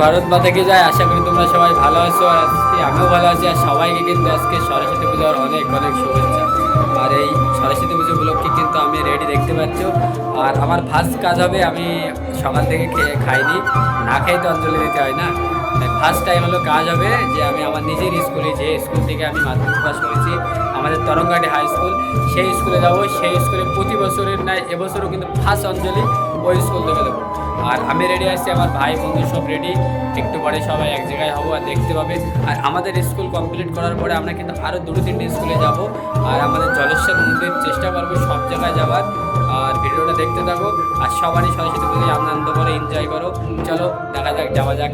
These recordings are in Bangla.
ভারত মাতা কি যায়? আশা করি তোমরা সবাই ভালো আছো। আর আজকে আমিও ভালো আছি। আর সবাইকে কিন্তু আজকে সরস্বতী পুজোর অনেক অনেক শুভেচ্ছা। আর এই সরস্বতী পুজো উপলক্ষে কিন্তু আমি রেডি দেখতে পাচ্ছ। আর আমার ফার্স্ট কাজ হবে, আমি সকাল থেকে খেয়ে খাইনি। না খেয়ে তো অঞ্জলি দিতে হয় না। ফার্স্ট টাইম হলো কাজ হবে যে আমি আমার নিজের স্কুলে, যে স্কুল থেকে আমি মাধ্যমিক পাস করেছি আমাদের তরঙ্গাটি হাই স্কুল। সেই স্কুলে যাব, সেই স্কুলে প্রতি বছরের নয় এবছরও কিন্তু ফার্স্ট অঞ্জলি ওই স্কুল থেকে দেবো। আর আমি রেডি আছি, আমার ভাই, বন্ধু সব রেডি একটু পরে সবাই এক জায়গায় হব আর দেখতে পাবে। আর আমাদের স্কুল কমপ্লিট করার পরে আমরা কিন্তু আরও দুটো তিনটে স্কুলে যাব। আর আমাদের জলেশ্বর মন্দির চেষ্টা করব সব জায়গায় যাওয়ার। আর ভিডিওটা দেখতে থাকো। আর সবারই সরস্বতী পুজো আনন্দ করে এনজয় করো। চলো, দেখা যাক, যাওয়া যাক।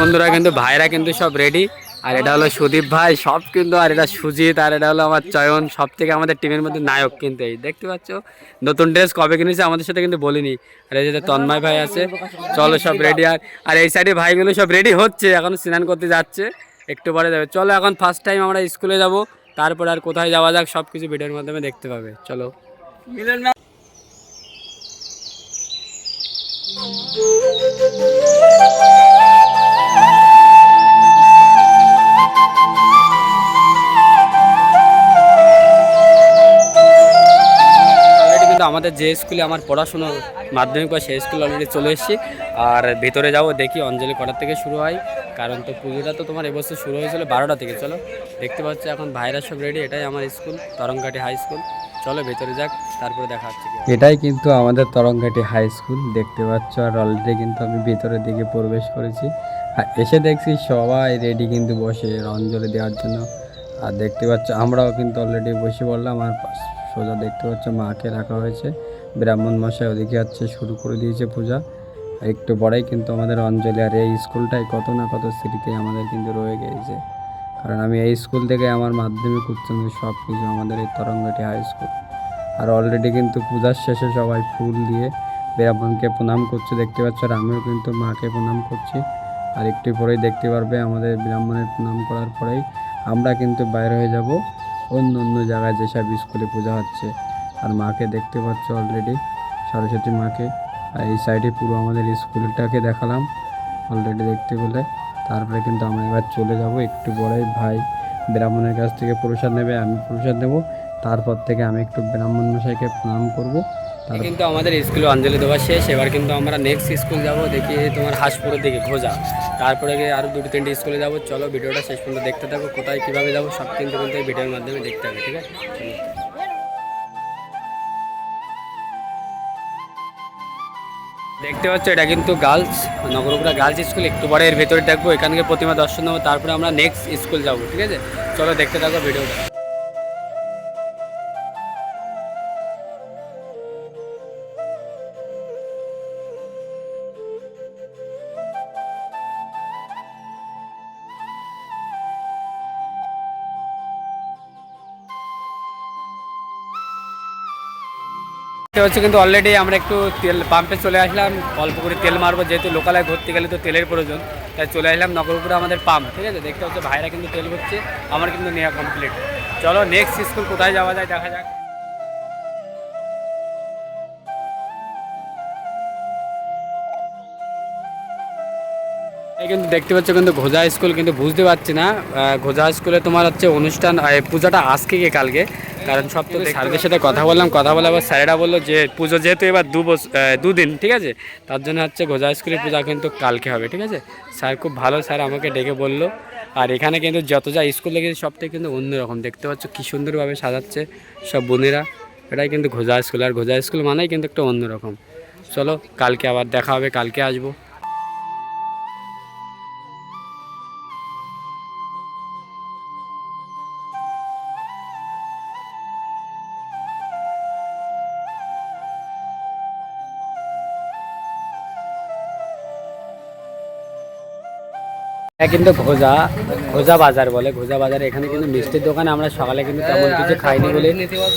বন্ধুরা কিন্তু, ভাইরা কিন্তু সব রেডি আর এটা হলো সুদীপ ভাই, সব কিন্তু, আর এটা সুজিত, আর এটা হলো আমার চয়ন সব থেকে আমাদের টিমের মধ্যে নায়ক কিন্তু এই। দেখতে পাচ্ছ? নতুন ড্রেস কবে কিনেছে আমাদের সাথে কিন্তু বলিনি। আর এই যে তন্ময় ভাই আছে, চলো সব রেডি আর আর এই সাইডে ভাইগুলো সব রেডি হচ্ছে, এখন স্নান করতে যাচ্ছে, একটু পরে যাবে। চলো এখন ফার্স্ট টাইম আমরা স্কুলে যাব, তারপর আর কোথায় যাওয়া যাক সব কিছু ভিডিওর মাধ্যমে দেখতে পাবে। চলো। অলরেডি আমাদের যে স্কুলে আমার পড়াশুনো মাধ্যমিক বা সেই স্কুল অলরেডি চলে এসেছি। আর ভেতরে যাব, দেখি অঞ্জলি কটার থেকে শুরু হয়। কারণ তো পুজোটা তো তোমার এবছর শুরু হয়েছিল বারোটা থেকে, চলো। দেখতে পাচ্ছ এখন ভাইরা সব রেডি এটাই আমার স্কুল তরঙ্গাটি হাই স্কুল চলো ভেতরে যাক, তারপরে দেখা হচ্ছে এটাই কিন্তু আমাদের তরঙ্গাটি হাই স্কুল দেখতে পাচ্ছ, আর অলরেডি কিন্তু আমি ভেতরের দিকে প্রবেশ করেছি। এসে দেখছি সবাই রেডি কিন্তু বসে, অঞ্জলি দেওয়ার জন্য। আর দেখতে পাচ্ছ, আমরাও কিন্তু অলরেডি বসে পড়লাম, আর সোজা দেখতে পাচ্ছ, মাকে রাখা হয়েছে। ব্রাহ্মণ মশাই ওদিকে যাচ্ছে, শুরু করে দিয়েছে পূজা। আর একটু বড়াই কিন্তু আমাদের অঞ্জলি, আর এই স্কুলটাই কত না কত স্মৃতি আমাদের কিন্তু রয়ে গিয়েছে কারণ আমি এই স্কুল থেকে আমার মাধ্যমিক, উচ্চ সব কিছু আমাদের এই তরঙ্গটি হাই স্কুল আর অলরেডি কিন্তু পূজার শেষে সবাই ফুল দিয়ে ব্রাহ্মণকে প্রণাম করছে। দেখতে পাচ্ছ, আর আমিও কিন্তু মাকে প্রণাম করছি। আর একটু পরেই দেখতে পারবে আমাদের ব্রাহ্মণের প্রণাম করার পরেই আমরা কিন্তু বাইরে হয়ে যাব। অন্য অন্য জায়গায় যেসব স্কুলে পূজা হচ্ছে, আর মাকে দেখতে পাচ্ছ অলরেডি সরস্বতী মাকে। আর এই সাইডে পুরো আমাদের স্কুলটাকে দেখালাম অলরেডি দেখতে পেলে তারপরে কিন্তু আমরা এবার চলে যাব, একটু বড়াই ভাই ব্রাহ্মণের কাছ থেকে প্রসাদ নেবে, আমি প্রসাদ নেব। তারপর থেকে আমি একটু ব্রাহ্মণ মশাইকে প্রণাম করব। কিন্তু আমাদের স্কুলে অঞ্জলি দেওয়া শেষ। এবার কিন্তু আমরা নেক্সট স্কুল যাব, দেখি তোমার হাঁসপুরের দিকে খোঁজা তারপরে গিয়ে আরও দুটো তিনটে স্কুলে যাব। চলো ভিডিওটা শেষ পর্যন্ত দেখতে থাকো, কোথায় কীভাবে যাব, সব কিন্তু কিন্তু ভিডিওর মাধ্যমে দেখতে হবে, ঠিক আছে। দেখতে পাচ্ছ, এটা কিন্তু গার্লস নগরপুরা গার্লস স্কুল একটু পরে এর ভেতরে দেখব এখানকে প্রতিমা দর্শন নেব, তারপরে আমরা নেক্সট স্কুল যাব, ঠিক আছে? চলো দেখতে থাকো ভিডিওটা। এটা হচ্ছে কিন্তু অলরেডি আমরা একটু তেল পাম্পে চলে আসলাম, অল্প করে তেল মারবো, যেহেতু লোকালয় ঘুরতে গেলে তো তেলের প্রয়োজন, তাই চলে আসলাম নগরপুরে আমাদের পাম্প ঠিক আছে? দেখতে হচ্ছে ভাইরা কিন্তু তেল ভরছে, আমার কিন্তু নেওয়া কমপ্লিট চলো নেক্সট স্কুল কোথায় যাওয়া যায় দেখা যাক। কিন্তু দেখতে পাচ্ছ কিন্তু ঘোজা স্কুল কিন্তু বুঝতে পারছি না। ঘোজা স্কুলে তোমার হচ্ছে অনুষ্ঠান পূজাটা আজকে কি কালকে? কারণ সব তো স্যারদের সাথে কথা বললাম কথা বলে আবার স্যারেরা বলল যে পুজো যেহেতু এবার দু বছর দুদিন ঠিক আছে? তার জন্য হচ্ছে ঘোজা স্কুলের পূজা কিন্তু কালকে হবে ঠিক আছে? স্যার খুব ভালো স্যার আমাকে ডেকে বলল। আর এখানে কিন্তু যত যা স্কুল লেগেছে সব থেকে কিন্তু অন্যরকম। দেখতে পাচ্ছ কী সুন্দরভাবে সাজাচ্ছে সব বোনেরা। এটাই কিন্তু ঘোজা স্কুল। আর ঘোজা স্কুল মানেই কিন্তু একটা অন্যরকম। চলো কালকে আবার দেখা হবে কালকে আসব। এটা কিন্তু ঘোজা ঘোজা বাজার বলে। ঘোজা বাজার এখানে কিন্তু মিষ্টির দোকানে আমরা সকালে কিন্তু তেমন কিছু খাইনি বলে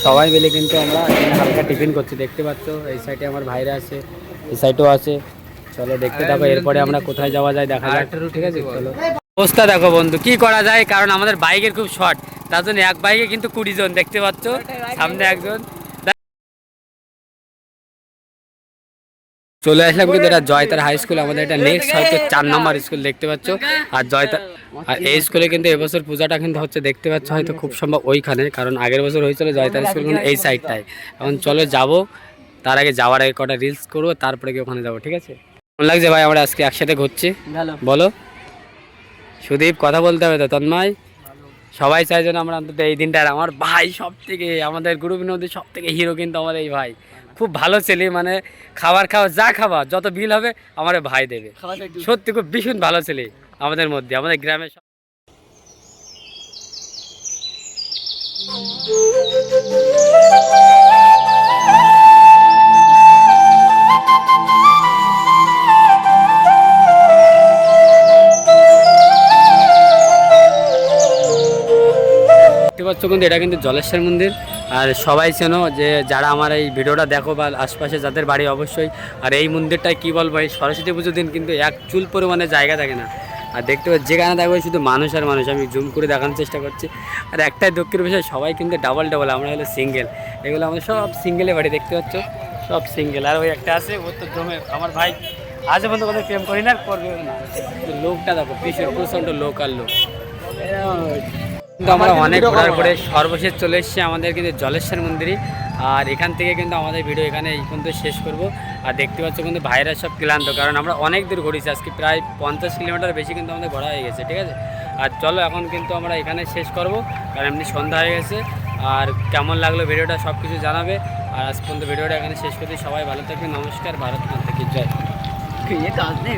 সবাই মিলে কিন্তু আমরা হালকা টিফিন করছি। দেখতে পাচ্ছ, এই সাইডে আমার ভাইরা আছে, এই সাইডেও আছে। চলো দেখতে থাকো, এরপরে আমরা কোথায় যাওয়া যায় দেখা যাক। ঠিক আছে, চলো। অবস্থা দেখো বন্ধু, কি করা যায়? কারণ আমাদের বাইকের খুব শর্ট, তার জন্য এক বাইকে কিন্তু কুড়ি জন, দেখতে পাচ্ছ? সামনে একজন। চলে আসলাম কিন্তু এটা জয়তার হাই স্কুল আমাদের এটা নেক্সট হয়তো চার নম্বর স্কুল দেখতে পাচ্ছ। আর জয়তার আর এই স্কুলে কিন্তু এবছর পূজাটা কিন্তু হচ্ছে দেখতে পাচ্ছ হয়তো খুব সম্ভব ওইখানে কারণ আগের বছর হয়েছিল জয়তার স্কুল কিন্তু এই সাইডটায় এখন চলো যাব তার আগে যাওয়ার আগে কটা রিলস করব তারপরে গিয়ে ওখানে যাব ঠিক আছে? কেমন লাগছে ভাই আমরা আজকে একসাথে ঘুরছি? বলো। সুদীপ কথা বলতে হবে তো তন্ময়? সবাই চাই যেন আমরা অন্তত এই দিনটার আমার ভাই সব থেকে আমাদের গ্রুপের মধ্যে সব থেকে হিরো কিন্তু আমার এই ভাই। খুব ভালো ছেলে মানে খাবার খাওয়া যা খাওয়া যত বিল হবে আমার ভাই দেবে। সত্যি খুব ভীষণ ভালো ছেলে আমাদের মধ্যে আমাদের গ্রামে সব- দেখতে পাচ্ছ কিন্তু এটা কিন্তু জলেশ্বর মন্দির। আর সবাই চেনো যে যারা আমার এই ভিডিওটা দেখো বা আশপাশে যাদের বাড়ি অবশ্যই, আর এই মন্দিরটায় কি বলব, এই সরস্বতী পুজোর দিন কিন্তু এক চুল পরিমাণে জায়গা থাকে না। আর দেখতে পাচ্ছি, যেখানে দেখব শুধু মানুষ আর মানুষ, আমি জুম করে দেখানোর চেষ্টা করছি। আর একটাই দুঃখের বিষয়, সবাই কিন্তু ডাবল ডাবল আমরা হলো সিঙ্গেল এগুলো আমাদের সব সিঙ্গেলে বাড়ি, দেখতে পাচ্ছ? সব সিঙ্গেল আর ওই একটা আছে, ও তো জমে, আমার ভাই আজ পর্যন্ত কোনো প্রেম করি না করবে না। লোকটা দেখো ভীষণ প্রচণ্ড লোক আর লোক। কিন্তু আমরা অনেক ঘোরার পরে সর্বশেষ চলে এসেছি আমাদের কিন্তু জলেশ্বর মন্দিরে। আর এখান থেকে কিন্তু আমাদের ভিডিও এখানে এই পর্যন্ত শেষ করব। আর দেখতে পাচ্ছ কিন্তু ভাইরা সব ক্লান্ত কারণ আমরা অনেক দূর ঘুরেছি। আজকে প্রায় পঞ্চাশ কিলোমিটার বেশি কিন্তু আমাদের ঘোরা হয়ে গেছে ঠিক আছে? আর চলো এখন কিন্তু আমরা এখানে শেষ করব কারণ এমনি সন্ধ্যা হয়ে গেছে। আর কেমন লাগল ভিডিওটা সব কিছু জানাবে। আর আজ পর্যন্ত ভিডিওটা এখানে শেষ করতে সবাই ভালো থাকবে নমস্কার। ভারত থেকে জয়। কাজ নেই